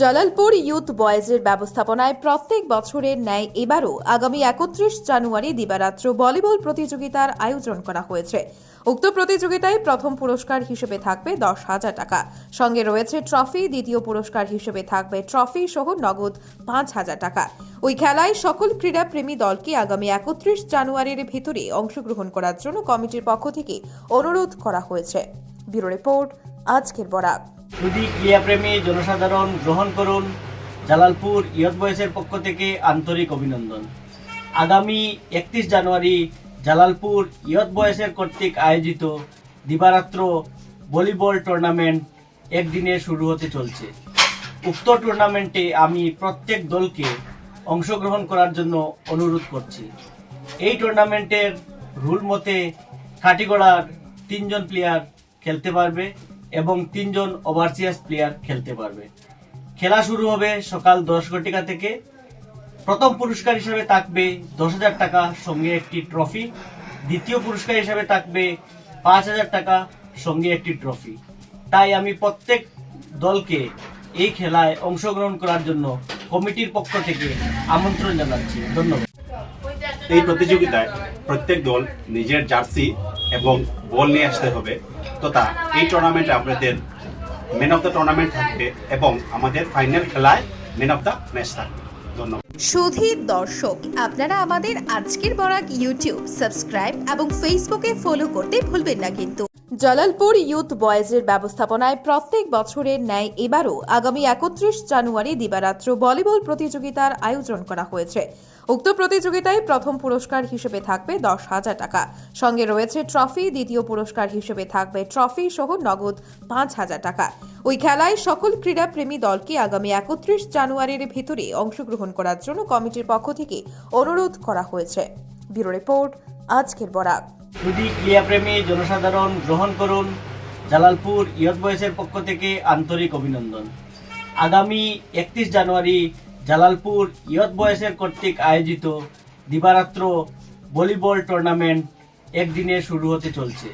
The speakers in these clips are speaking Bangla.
জালালপুর ইউথ বয়েজের ব্যবস্থাপনায় প্রত্যেক বছরের ন্যায় এবারও আগামী একত্রিশ জানুয়ারি দিবারাত্র ভলিবল প্রতিযোগিতার আয়োজন করা হয়েছে। উক্ত প্রতিযোগিতায় প্রথম পুরস্কার হিসেবে থাকবে দশ হাজার টাকা। সঙ্গে রয়েছে ট্রফি, দ্বিতীয় পুরস্কার হিসেবে থাকবে ট্রফি সহ নগদ পাঁচ হাজার টাকা। ওই খেলায় সকল ক্রীড়াপ্রেমী দলকে আগামী একত্রিশ জানুয়ারির ভিতরে অংশগ্রহণ করার জন্য কমিটির পক্ষ থেকে অনুরোধ করা হয়েছে। ব্যুরো রিপোর্ট আজকের বরাক সুদী ক্রীড়াপ্রেমী জনসাধারণ গ্রহণ করুন জালালপুর ইয়ত বয়সের পক্ষ থেকে আন্তরিক অভিনন্দন। আগামী একত্রিশ জানুয়ারি জালালপুর ইয়ত বয়সের কর্তৃক আয়োজিত দিবারাত্র ভলিবল টুর্নামেন্ট একদিনে শুরু হতে চলছে। উক্ত টুর্নামেন্টে আমি প্রত্যেক দলকে অংশগ্রহণ করার জন্য অনুরোধ করছি। এই টুর্নামেন্টের রুল মতে কাটিগড়ার তিনজন প্লেয়ার খেলতে পারবে। এবং তিনজন ওভারসিয়াস প্লেয়ার খেলতে পারবে। খেলা শুরু হবে সকাল দশ ঘটিকা থেকে। প্রথম পুরস্কার হিসেবে থাকবে দশ হাজার টাকা সঙ্গে একটি ট্রফি দ্বিতীয় পুরস্কার হিসেবে থাকবে পাঁচ হাজার টাকা সঙ্গে একটি ট্রফি তাই আমি প্রত্যেক দলকে এই খেলায় অংশগ্রহণ করার জন্য কমিটির পক্ষ থেকে আমন্ত্রণ জানাচ্ছি। ধন্যবাদ। এই প্রতিযোগিতায় প্রত্যেক দল নিজের জার্সি এবং বল নিয়ে আসতে হবে। তথা এই টুর্নামেন্টে আপনাদের ম্যান অফ দ্য টুর্নামেন্ট থাকবে এবং আমাদের ফাইনাল খেলায় ম্যান অফ দ্য ম্যাচ থাকবে। ধন্যবাদ। সুধীর দর্শক। আপনারা আমাদের আজকের বরাক ইউটিউব সাবস্ক্রাইব এবং ফেসবুকে ফলো করতে ভুলবেন না কিন্তু। জালালপুর ইউথ বয়েজের ব্যবস্থাপনায় প্রত্যেক বছরের ন্যায় এবারও আগামী একত্রিশ জানুয়ারি দিবারাত্র ভলিবল প্রতিযোগিতার আয়োজন করা হয়েছে। উক্ত প্রতিযোগিতায় প্রথম পুরস্কার হিসেবে থাকবে দশ হাজার টাকা। সঙ্গে রয়েছে ট্রফি দ্বিতীয় পুরস্কার হিসেবে থাকবে ট্রফি সহ নগদ পাঁচ হাজার টাকা। ওই খেলায় সকল ক্রীড়াপ্রেমী দলকে আগামী একত্রিশ জানুয়ারির ভিতরে অংশগ্রহণ করার জন্য কমিটির পক্ষ থেকে অনুরোধ করা হয়েছে। ব্যুরো রিপোর্ট, আজকের বরাক সুদী ক্রীড়াপ্রেমী জনসাধারণ গ্রহণ করুন, জালালপুর ইয়ত বয়সের পক্ষ থেকে আন্তরিক অভিনন্দন। আগামী একত্রিশ জানুয়ারি জালালপুর ইয়ত বয়সের কর্তৃক আয়োজিত দিবারাত্র ভলিবল টুর্নামেন্ট একদিনে শুরু হতে চলছে।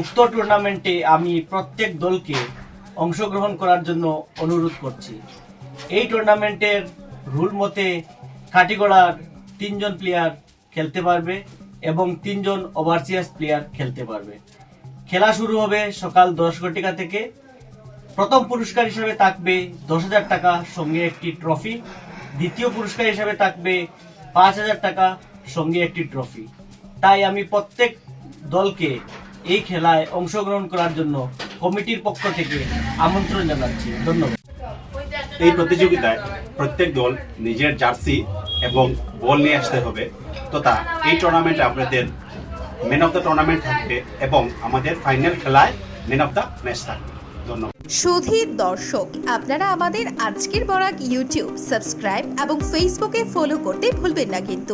উক্ত টুর্নামেন্টে আমি প্রত্যেক দলকে অংশগ্রহণ করার জন্য অনুরোধ করছি। এই টুর্নামেন্টের রুল মতে কাটিগড়ার তিনজন প্লেয়ার খেলতে পারবে এবং তিনজন ওভারসিয়াস প্লেয়ার খেলতে পারবে। খেলা শুরু হবে সকাল দশ ঘটিকা থেকে। প্রথম পুরস্কার হিসেবে থাকবে দশ হাজার টাকা সঙ্গে একটি ট্রফি দ্বিতীয় পুরস্কার হিসেবে থাকবে পাঁচ হাজার টাকা সঙ্গে একটি ট্রফি তাই আমি প্রত্যেক দলকে এই খেলায় অংশগ্রহণ করার জন্য কমিটির পক্ষ থেকে আমন্ত্রণ জানাচ্ছি। ধন্যবাদ। এই প্রতিযোগিতায় প্রত্যেক দল নিজের জার্সি এবং বল নিয়ে আসতে হবে। তথা এই টুর্নামেন্টে আপনাদের ম্যান অফ দ্য টুর্নামেন্ট থাকবে এবং আমাদের ফাইনাল খেলায় ম্যান অফ দ্য ম্যাচ থাকবে। ধন্যবাদ। সুধীর দর্শক আপনারা আমাদের আজকের বরাক ইউটিউব সাবস্ক্রাইব এবং ফেসবুকে ফলো করতে ভুলবেন না কিন্তু।